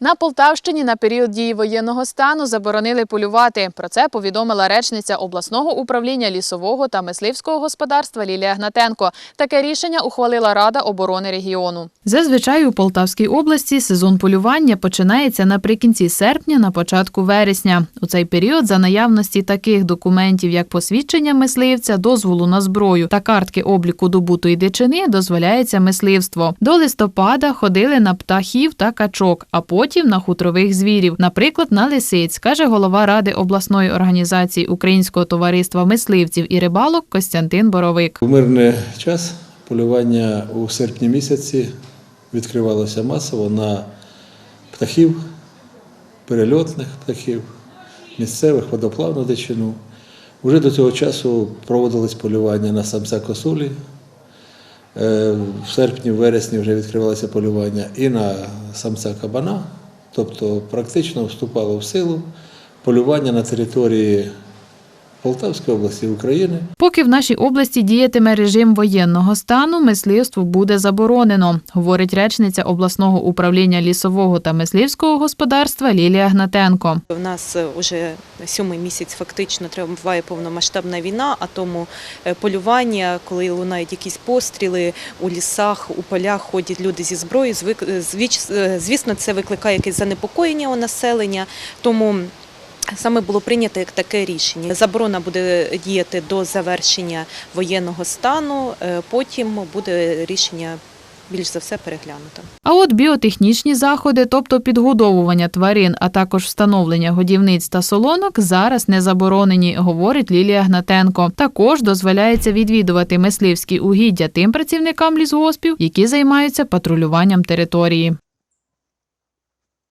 На Полтавщині на період дії воєнного стану заборонили полювати. Про це повідомила речниця обласного управління лісового та мисливського господарства Лілія Гнатенко. Таке рішення ухвалила Рада оборони регіону. Зазвичай у Полтавській області сезон полювання починається наприкінці серпня, на початку вересня. У цей період за наявності таких документів, як посвідчення мисливця, дозволу на зброю та картки обліку добутої дичини, дозволяється мисливство. До листопада ходили на птахів та качок, а потім на хутрових звірів, наприклад, на лисиць, каже голова ради обласної організації Українського товариства мисливців і рибалок Костянтин Боровик. У мирний час полювання у серпні місяці відкривалося масово на птахів, перельотних птахів, місцевих водоплавну дичину. Уже до цього часу проводились полювання на самця косулі. Е, В серпні, в вересні вже відкривалося полювання і на самця кабана, тобто практично вступало в силу полювання на території Полтавської області України. Поки в нашій області діятиме режим воєнного стану, мисливство буде заборонено, говорить речниця обласного управління лісового та мисливського господарства Лілія Гнатенко. У нас вже сьомий місяць фактично триває повномасштабна війна, а тому е, полювання, коли лунають якісь постріли у лісах, у полях ходять люди зі зброєю. е, е, Звісно, це викликає якесь занепокоєння у населення. Тому Саме було прийнято як таке рішення. Заборона буде діяти до завершення воєнного стану. е, Потім буде рішення більш за все переглянуто. А от біотехнічні заходи, тобто підгодовування тварин, а також встановлення годівниць та солонок, зараз не заборонені, говорить Лілія Гнатенко. Також дозволяється відвідувати мисливські угіддя тим працівникам лісгоспів, які займаються патрулюванням території.